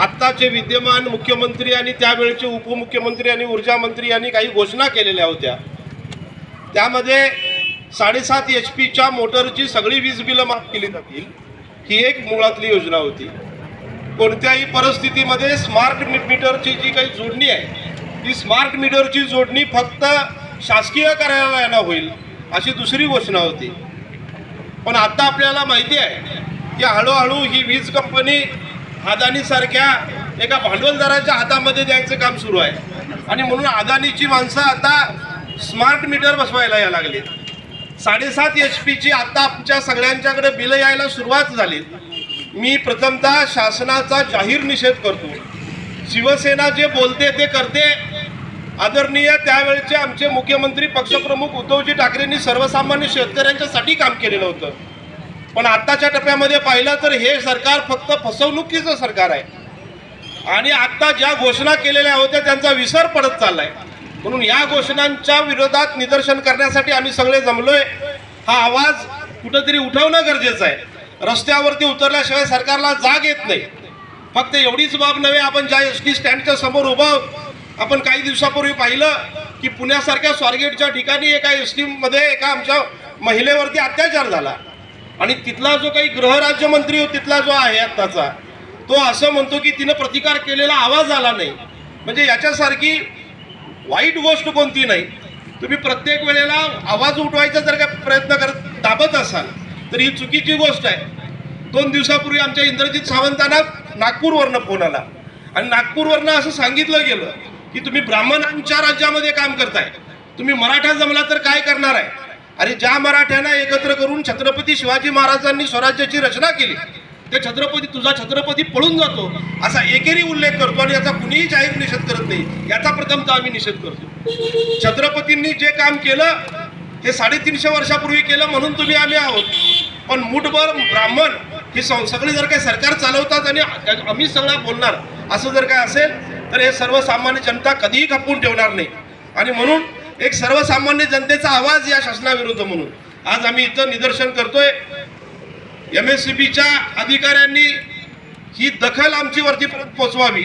आत्ताचे विद्यमान मुख्यमंत्री आणि त्यावेळचे उपमुख्यमंत्री आणि ऊर्जा मंत्री यांनी काही घोषणा केलेल्या होत्या. त्यामध्ये साडेसात एच पीच्या मोटरची सगळी वीज बिलं माफ केली जातील ही एक मुळातली योजना होती. कोणत्याही परिस्थितीमध्ये स्मार्ट मी- मीटरची जी काही जोडणी आहे ती स्मार्ट मीटरची जोडणी फक्त शासकीय कार्यालयाला होईल अशी दुसरी घोषणा होती. पण आता आपल्याला माहिती आहे की हळूहळू ही वीज कंपनी अदानीसारख्या एका भांडवलदाराच्या हातामध्ये द्यायचं काम सुरू आहे. आणि म्हणून अदानीची माणसं आता स्मार्ट मीटर बसवायला यायला लागली साडेसात एच पीची आता आमच्या सगळ्यांच्याकडे बिलं यायला सुरुवात झाली. मी प्रथमतः शासनाचा जाहीर निषेध करतो. शिवसेना जे बोलते ते करते. आदरणीय त्यावेळचे आमचे मुख्यमंत्री पक्षप्रमुख उद्धवजी ठाकरेंनी सर्वसामान्य शेतकऱ्यांच्यासाठी काम केलेलं होतं. पण आत्ताच्या टप्प्यामध्ये पाहिलं तर हे सरकार फक्त फसवणुकीचं सरकार आहे. आणि आत्ता ज्या घोषणा केलेल्या होत्या त्यांचा विसर पडत चाललाय. म्हणून या घोषणांच्या विरोधात निदर्शन करण्यासाठी आम्ही सगळे जमलोय. हा आवाज कुठंतरी उठवणं गरजेचं आहे. रस्त्यावरती उतरल्याशिवाय सरकारला जाग येत नाही. फक्त एवढीच बाब नव्हे आपण ज्या एस टी स्टँडच्या समोर उभं आहोत, आपण काही दिवसापूर्वी पाहिलं की पुण्यासारख्या स्वारगेटच्या ठिकाणी एका एस टीमध्ये एका आमच्या महिलेवरती अत्याचार झाला. आणि तिथला जो काही गृहराज्यमंत्री हो तिथला जो आहे आत्ताचा तो असं म्हणतो की तिनं प्रतिकार केलेला आवाज आला नाही. म्हणजे याच्यासारखी वाईट गोष्ट कोणती नाही. तुम्ही प्रत्येक वेळेला आवाज उठवायचा जर का प्रयत्न करत दाबत असाल तर ही चुकीची गोष्ट आहे. दोन दिवसापूर्वी आमच्या इंद्रजित सावंतांना नागपूरवरनं फोन आला. आणि नागपूरवरनं असं सांगितलं गेलं की तुम्ही ब्राह्मणांच्या राज्यामध्ये काम करताय. तुम्ही मराठा जमला तर काय करणार आहे? आणि ज्या मराठ्यांना एकत्र करून छत्रपती शिवाजी महाराजांनी स्वराज्याची रचना केली ते छत्रपती तुझा छत्रपती पळून जातो असा एकेरी उल्लेख करतो आणि याचा कुणीही जाहीर निषेध करत नाही. याचा प्रथमतः आम्ही निषेध करतो. छत्रपतींनी जे काम केलं हे साडेतीनशे वर्षापूर्वी केलं म्हणून तुम्ही आम्ही आहोत. पण मुठभर ब्राह्मण ही सगळी जर काही सरकार चालवतात आणि आम्ही सगळा बोलणार असं जर काय असेल तर हे सर्वसामान्य जनता कधीही खपवून ठेवणार नाही. आणि म्हणून एक सर्वसामान्य जनतेचा आवाज या शासनाविरुद्ध म्हणून. आज आम्ही इथं निदर्शन करतोय. एम एस सी बीच्या अधिकाऱ्यांनी ही दखल आमची वरती पोचवावी.